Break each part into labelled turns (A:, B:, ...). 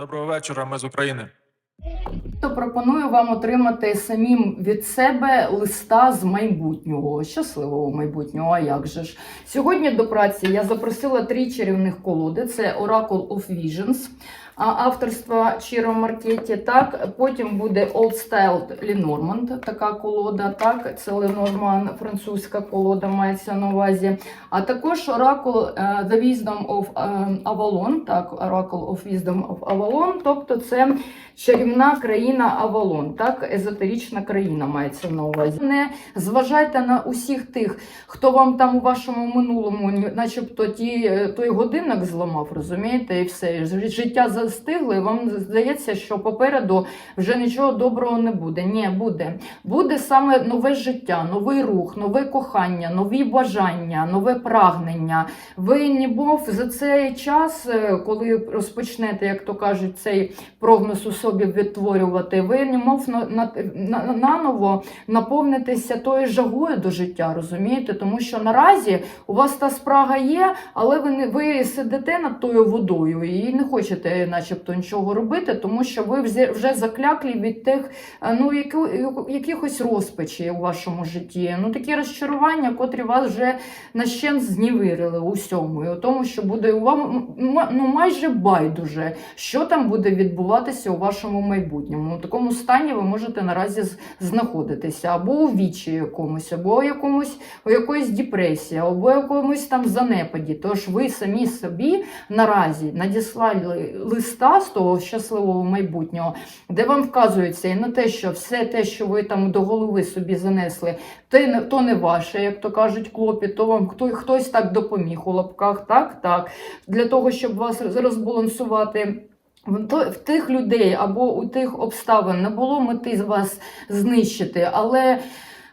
A: Доброго вечора, ми з України.
B: То пропоную вам отримати самим від себе листа з майбутнього, щасливого майбутнього. А як же ж? Сьогодні до праці я запросила три чарівних колоди: це Oracle of Visions, авторства Чіро Маркеті. Так, потім буде Old Styled Lenormand, така колода. Так, це Lenormand, французька колода мається на увазі. А також Oracle е, The Wisdom of е, Avalon, так, Oracle of Wisdom of Avalon, тобто це чарівна країна Авалон, так, езотерична країна мається на увазі. Не зважайте на усіх тих, хто вам там у вашому минулому, начебто ті, е, той годинник зламав, розумієте, і все. Життя і вам здається, що попереду вже нічого доброго не буде. Ні, буде. Буде саме нове життя, новий рух, нове кохання, нові бажання, нове прагнення. Ви нібов за цей час, е, коли розпочнете, як то кажуть, цей прогноз у собі відтворювати, ви на, наново наповнитеся тою жагою до життя, розумієте? Тому що наразі у вас та спрага є, але ви не ви сидите над тою водою і не хочете, начебто, нічого робити, тому що ви вже, закляклі від тих е, ну, якихось розпачі у вашому житті. Ну такі розчарування, котрі вас вже нащен знівирили у всьому, і у тому, що буде у вам ну, майже байдуже, що там буде відбуватися у вашому майбутньому. У такому стані ви можете наразі знаходитися або у вічі якомусь, або у якомусь у якоїсь депресії, або у якомусь там занепаді. Тож ви самі собі наразі надіслали листа з того щасливого майбутнього, де вам вказується і на те, що все те, що ви там до голови собі занесли, то не ваше, як то кажуть, клопіт, то вам хто, хтось так допоміг у лапках, так, так, для того, щоб вас розбалансувати. В тих людей або у тих обставин не було мети вас знищити, але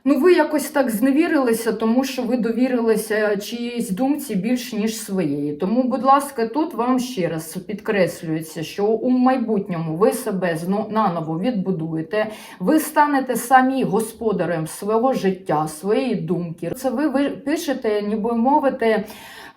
B: ну ви якось так зневірилися, тому що ви довірилися чиїсь думці більш ніж своєї. Тому, будь ласка, тут вам ще раз підкреслюється, що у майбутньому ви себе наново відбудуєте, ви станете самі господарем свого життя, своєї думки. Це ви пишете, ніби мовите.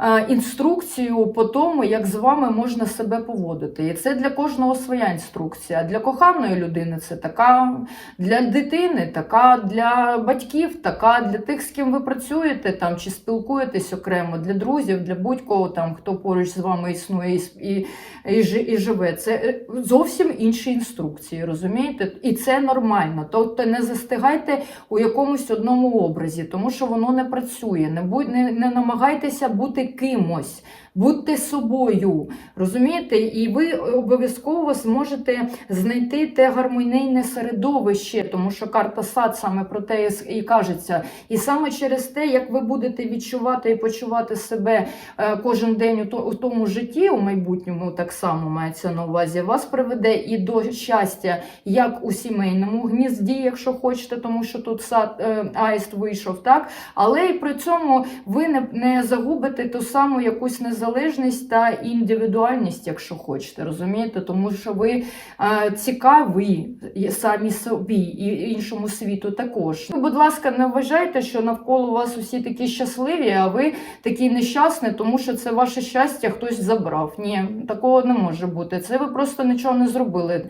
B: Е, Інструкцію по тому, як з вами можна себе поводити. І це для кожного своя інструкція. Для коханої людини це така, для дитини така, для батьків така, для тих, з ким ви працюєте там чи спілкуєтесь окремо, для друзів, для будь-кого там, хто поруч з вами існує і, і, і, живе. Це е, зовсім інші інструкції, розумієте? І це нормально. Тобто не застигайте у якомусь одному образі, тому що воно не працює. Не, будь, не, не намагайтеся бути кимось. Будьте собою, розумієте? І ви обов'язково зможете знайти те гармонійне середовище, тому що карта сад саме про те і кажеться. І саме через те, як ви будете відчувати і почувати себе е, кожен день у, тому житті, у майбутньому так само мається на увазі, вас приведе і до щастя, як у сімейному гнізді, якщо хочете, тому що тут сад е, аїст вийшов, так але і при цьому ви не, не загубите саму якусь незалежність та індивідуальність, якщо хочете, розумієте? Тому що ви е, цікаві самі собі і іншому світу також. Ну, Будь ласка, не вважайте, що навколо вас усі такі щасливі, а ви такі нещасні, тому що це ваше щастя хтось забрав. Ні, такого не може бути. Це ви просто нічого не зробили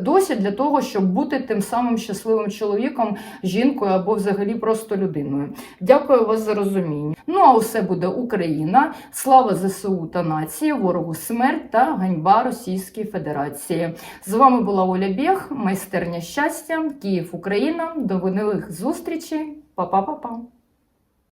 B: досі для того, щоб бути тим самим щасливим чоловіком, жінкою або взагалі просто людиною. Дякую вас за розуміння. Ну а усе буде Україна. Слава ЗСУ та нації, ворогу смерть та ганьба Російській Федерації. З вами була Оля Бєх, майстерня щастя, Київ, Україна. До нових зустрічей. Па-па-па-па.